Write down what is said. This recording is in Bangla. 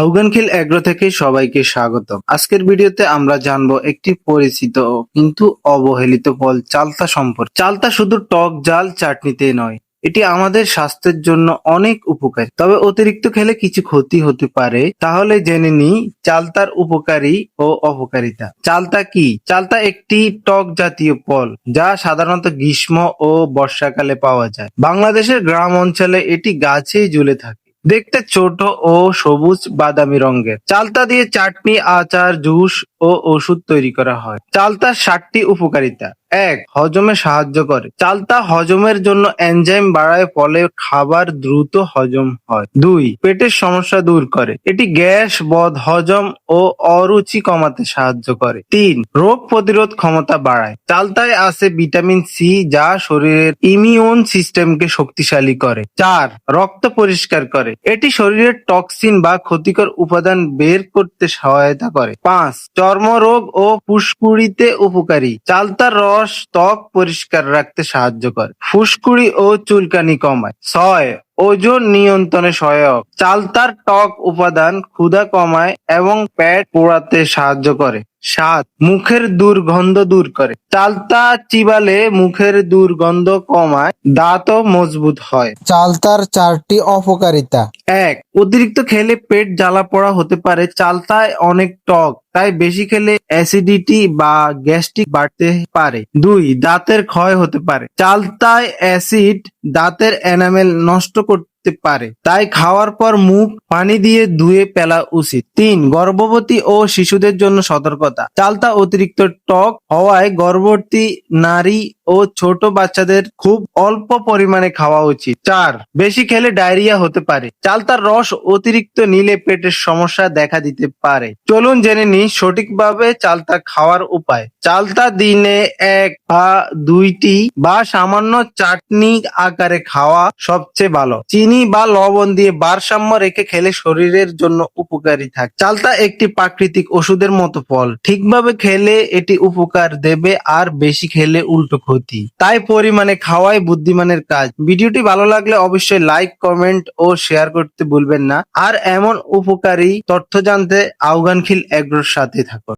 আউগানখিল এগ্রো থেকে সবাইকে স্বাগত আজকের ভিডিওতে আমরা জানব একটি পরিচিত কিন্তু অবহেলিত ফল চালতা সম্পর্কে। চালতা শুধু টক, জাল চাটনিতে নয়, এটি আমাদের স্বাস্থ্যের জন্য অনেক উপকারী। তবে অতিরিক্ত খেলে কিছু ক্ষতি হতে পারে, তাহলে জেনে নিই চালতার উপকারী ও অপকারিতা। চালতা কি? চালতা একটি টক জাতীয় ফল, যা সাধারণত গ্রীষ্ম ও বর্ষাকালে পাওয়া যায়। বাংলাদেশের গ্রাম অঞ্চলে এটি গাছেই ঝুলে থাকে। দেখতে ছোট ও সবুজ বাদামি রঙের। চালতা দিয়ে চাটনি, আচার, জুস ও ওষুধ তৈরি করা হয়। চালতার ষাটটি উপকারিতা। এক, হজমে সাহায্য করে। চালতা হজমের জন্য এনজাইম বাড়ায়, ফলে খাবার দ্রুত হজম হয়। দুই, পেটের সমস্যা দূর করে। এটি গ্যাস, বদ, হজম ও অরুচি কমাতে সাহায্য করে। তিন, রোগ প্রতিরোধ ক্ষমতা বাড়ায়। চালতায় আছে ভিটামিন সি, যা শরীরের ইমিউন সিস্টেমকে শক্তিশালী করে। চার, রক্ত পরিষ্কার করে। এটি শরীরের টক্সিন বা ক্ষতিকর উপাদান বের করতে সহায়তা করে। পাঁচ, চর্মরোগ ও ফুসকুড়িতে উপকারী। চালতার রস ত্বক পরিষ্কার রাখতে সাহায্য করে। ফুসকুড়ি ও চুলকানি কমায়। ছয় ওজন নিয়ন্ত্রণে সহায়ক। চালতার টক উপাদান ক্ষুধা কমায় এবং পেট পোড়াতে সাহায্য করে। সাত মুখের দুর্গন্ধ দূর করে। চালতা চিবালে মুখের দুর্গন্ধ কমায় দাঁতও মজবুত হয়। চালতার চারটি অপকারিতা। এক অতিরিক্ত খেলে পেট জ্বালা পোড়া হতে পারে। চালতায় অনেক টক তাই বেশি খেলে অ্যাসিডিটি বা গ্যাস্ট্রিক বাড়তে পারে। দুই দাঁতের ক্ষয় হতে পারে। চালতায় অ্যাসিড দাঁতের এনামেল নষ্ট করতে পারে। তাই খাওয়ার পর মুখ পানি দিয়ে ধুয়ে ফেলা উচিত। তিন, গর্ভবতী ও শিশুদের জন্য সতর্কতা। চালতা অতিরিক্ত টক হওয়ায় গর্ভবতী নারী ও ছোট বাচ্চাদের খুব অল্প পরিমাণে খাওয়া উচিত। চার, বেশি খেলে ডায়রিয়া হতে পারে। চালতার রস অতিরিক্ত নিলে পেটের সমস্যা দেখা দিতে পারে। চলুন জেনে নিই সঠিকভাবে চালতা খাওয়ার উপায়। চালতা দিনে এক বা দুইটি বা সামান্য চাটনি আকারে খাওয়া সবচেয়ে ভালো। চিনি বা লবণ দিয়ে ভারসাম্য রেখে খেলে শরীরের জন্য উপকারী থাকে। চালতা একটি প্রাকৃতিক ওষুধের মতো ফল। ঠিকভাবে খেলে এটি উপকার দেবে আর বেশি খেলে উল্টো ক্ষতি। তাই পরিমাণে খাওয়াই বুদ্ধিমানের কাজ। ভিডিওটি ভালো লাগলে অবশ্যই লাইক, কমেন্ট ও শেয়ার করতে ভুলবেন না। আর এমন উপকারী তথ্য জানতে আউগানখিল এগ্রোর সাথে থাকুন।